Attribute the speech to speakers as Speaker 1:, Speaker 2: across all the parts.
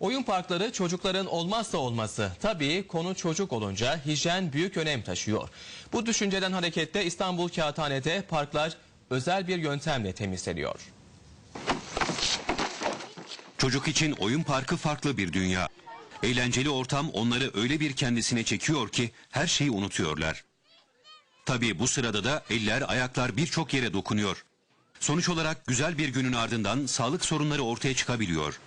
Speaker 1: Oyun parkları çocukların olmazsa olması. Tabii konu çocuk olunca hijyen büyük önem taşıyor. Bu düşünceden hareketle İstanbul Kağıthane'de parklar özel bir yöntemle temizleniyor.
Speaker 2: Çocuk için oyun parkı farklı bir dünya. Eğlenceli ortam onları öyle bir kendisine çekiyor ki her şeyi unutuyorlar. Tabii bu sırada da eller ayaklar birçok yere dokunuyor. Sonuç olarak güzel bir günün ardından sağlık sorunları ortaya çıkabiliyor.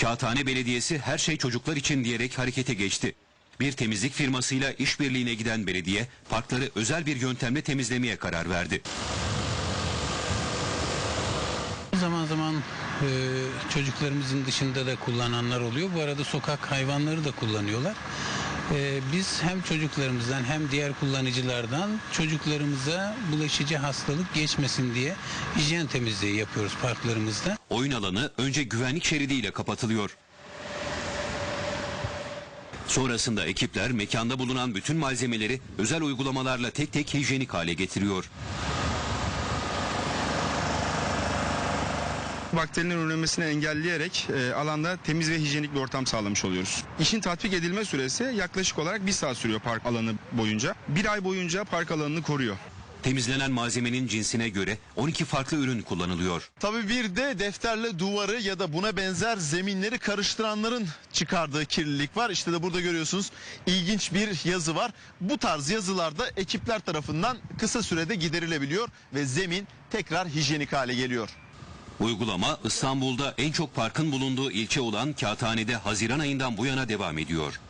Speaker 2: Kağıthane Belediyesi her şey çocuklar için diyerek harekete geçti. Bir temizlik firmasıyla işbirliğine giden belediye parkları özel bir yöntemle temizlemeye karar verdi.
Speaker 3: Zaman zaman e, çocuklarımızın dışında da kullananlar oluyor. Bu arada sokak hayvanları da kullanıyorlar. E, biz hem çocuklarımızdan hem diğer kullanıcılardan çocuklarımıza bulaşıcı hastalık geçmesin diye hijyen temizliği yapıyoruz parklarımızda.
Speaker 2: Oyun alanı önce güvenlik şeridiyle kapatılıyor. Sonrasında ekipler mekanda bulunan bütün malzemeleri özel uygulamalarla tek tek hijyenik hale getiriyor.
Speaker 4: Bakterinin üremesini engelleyerek e, alanda temiz ve hijyenik bir ortam sağlamış oluyoruz. İşin tatbik edilme süresi yaklaşık olarak bir saat sürüyor park alanı boyunca. Bir ay boyunca park alanını koruyor.
Speaker 2: Temizlenen malzemenin cinsine göre 12 farklı ürün kullanılıyor.
Speaker 5: Tabii bir de defterle duvarı ya da buna benzer zeminleri karıştıranların çıkardığı kirlilik var. İşte de burada görüyorsunuz ilginç bir yazı var. Bu tarz yazılarda ekipler tarafından kısa sürede giderilebiliyor ve zemin tekrar hijyenik hale geliyor.
Speaker 2: Uygulama İstanbul'da en çok parkın bulunduğu ilçe olan Kağıthane'de Haziran ayından bu yana devam ediyor.